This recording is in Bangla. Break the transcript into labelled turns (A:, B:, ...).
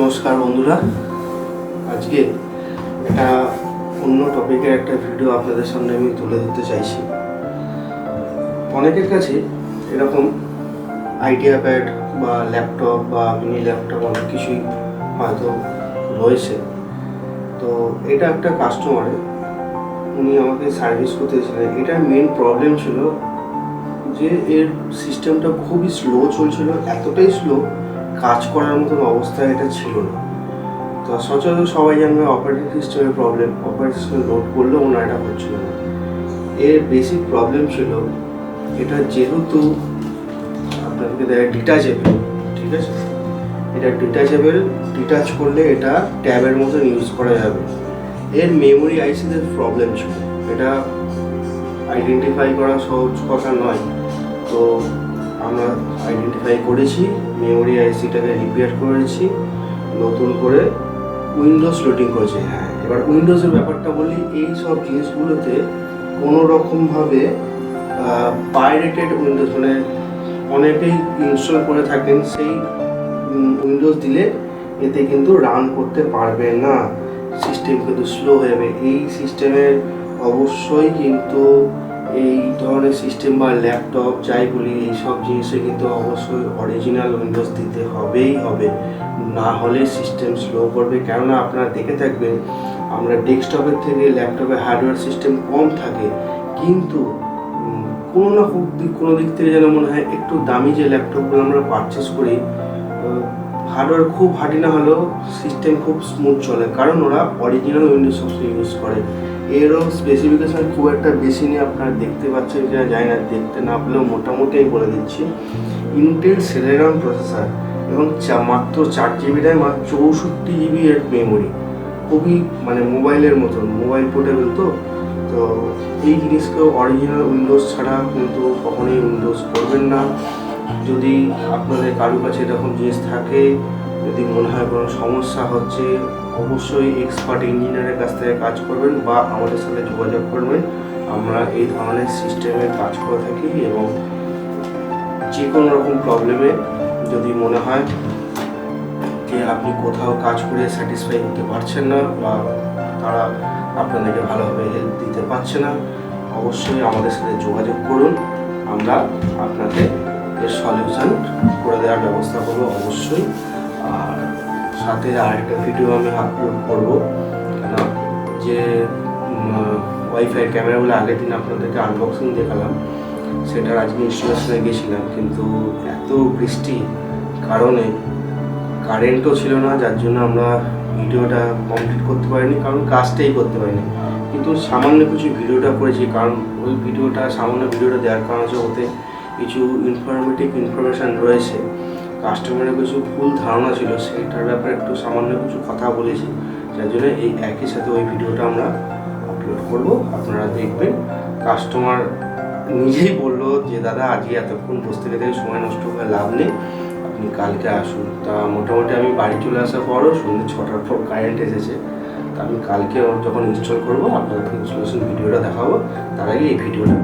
A: নমস্কার বন্ধুরা। আজকে একটা অন্য টপিকের একটা ভিডিও আপনাদের সামনে আমি তুলে ধরতে চাইছি। অনেকের কাছে এরকম আইডিয়া প্যাড বা ল্যাপটপ বা মিনি ল্যাপটপ অনেক কিছুই হয়তো রয়েছে। তো এটা একটা কাস্টমারে উনি আমাকে সার্ভিস করতে এসেছিলেন। এটার মেন প্রবলেম ছিল যে এর সিস্টেমটা খুবই স্লো চলছিল, এতটাই স্লো কাজ করার মতন অবস্থা এটা ছিল না। তো সচরাচর সবাই জানবে অপারেটিং সিস্টেমের প্রবলেম অপারেটিং সিস্টেম লোড করলেও ওনার এটা হচ্ছিল না। এর বেসিক প্রবলেম ছিল, এটা যেহেতু আপনাদেরকে দেয় ডিটাচেবল ঠিক আছে? এটা ডিটাচেবল ডিটাচ করলে এটা ট্যাবের মতন ইউজ করা যাবে। এর মেমোরি আইসিতে প্রবলেম ছিল। এটা আইডেন্টিফাই করা সহজ কথা নয়। তো আইডেন্টিফাই করেছি মেমোরি আইসিটাকে রিপেয়ার করেছি, নতুন করে উইন্ডোজ লোডিং করেছি। হ্যাঁ এবার উইন্ডোজের ব্যাপারটা বলি, এই সব জিনিসগুলোতে কোনো রকমভাবে পাইরেটেড উইন্ডোজ মানে অনেকেই ইনস্টল করে থাকেন, সেই উইন্ডোজ দিলে এতে কিন্তু রান করতে পারবে না। সিস্টেম কিন্তু স্লো হয়ে যাবে। এই সিস্টেমের অবশ্যই কিন্তু এই ধরনের সিস্টেম বা ল্যাপটপ যাই বলি এই সব জিনিসে কিন্তু অবশ্যই অরিজিনাল উইন্ডোজ দিতে হবেই হবে। না হলে সিস্টেম স্লো করবে। কেননা আপনারা দেখে থাকবেন, আমরা ডেস্কটপের থেকে ল্যাপটপে হার্ডওয়্যার সিস্টেম কম থাকে। কিন্তু কোনো না কোনো দিক থেকে যেন মনে হয় একটু দামি যে ল্যাপটপগুলো আমরা পারচেস করি হার্ডওয়্যার খুব হার্ডি না হলেও সিস্টেম খুব স্মুথ চলে। কারণ ওরা অরিজিনাল উইন্ডোজ সফটওয়্যার ইউজ করে। এরও স্পেসিফিকেশন খুব একটা বেশি নিয়ে আপনারা দেখতে পাচ্ছেন কিনা, জানি না, দেখতে না পেলেও মোটামুটি আমি বলে দিচ্ছি। ইন্টেল সেলেরন প্রসেসর এবং চা- মাত্র চার জিবি র্যাম আর চৌষট্টি জিবি এর মেমোরি খুবই মানে মোবাইলের মতন, মোবাইল পোর্টেবল তো। তো এই জিনিসকেও অরিজিনাল উইন্ডোজ ছাড়া কিন্তু কখনোই উইন্ডোজ করবেন না। যদি আপনাদের কারও কাছে এরকম জিনিস থাকে, যদি মনে হয় কোনো সমস্যা হচ্ছে অবশ্যই এক্সপার্ট ইঞ্জিনিয়ারের কাছ থেকে কাজ করবেন বা আমাদের সাথে যোগাযোগ করবেন। আমরা এই ধরনের সিস্টেমে কাজ করে থাকি এবং যে কোনো রকম প্রবলেমে যদি মনে হয় যে আপনি কোথাও কাজ করে স্যাটিসফাই হতে পারছেন না বা তারা আপনাদেরকে ভালোভাবে হেল্প দিতে পারছে না, অবশ্যই আমাদের সাথে যোগাযোগ করুন। আমরা আপনাকে এর সলিউশন করে দেওয়ার ব্যবস্থা করব অবশ্যই। সাথে আরেকটা ভিডিও আমি আপলোড করব। কেন যে ওয়াইফাই ক্যামেরাগুলো আগের দিন আপনাদেরকে আনবক্সিং দেখালাম, সেটার আজকে ইনস্টলেশনে গেছিলাম। কিন্তু এত বৃষ্টি, কারণে কারেন্টও ছিল না, যার জন্য আমরা ভিডিওটা কমপ্লিট করতে পারিনি, কারণ কাজটাই করতে পারিনি। কিন্তু সামান্য কিছু ভিডিওটা করেছি, কারণ ওই ভিডিওটা, সামান্য ভিডিওটা দেওয়ার কারণ হচ্ছে ওতে কিছু ইনফরমেটিভ ইনফরমেশান রয়েছে। কাস্টমারের কিছু ভুল ধারণা ছিল, সেটার ব্যাপারে একটু সামান্য কিছু কথা বলেছি। যার জন্য এই একই সাথে ওই ভিডিওটা আমরা আপলোড করব। আপনারা দেখবেন কাস্টমার নিজেই বলল যে, দাদা, আজকে এতক্ষণ বসতে গেলে সময় নষ্ট করে লাভ নেই। আপনি কালকে আসুন। তা মোটামুটি আমি বাড়ি চলে আসার পরও সন্ধ্যে ছটার পর কারেন্ট এসেছে। তা আমি কালকে যখন ইনস্টল করব, আপনাদেরকে ইনস্টলেশন ভিডিওটা দেখাবো। তার আগে এই ভিডিওটা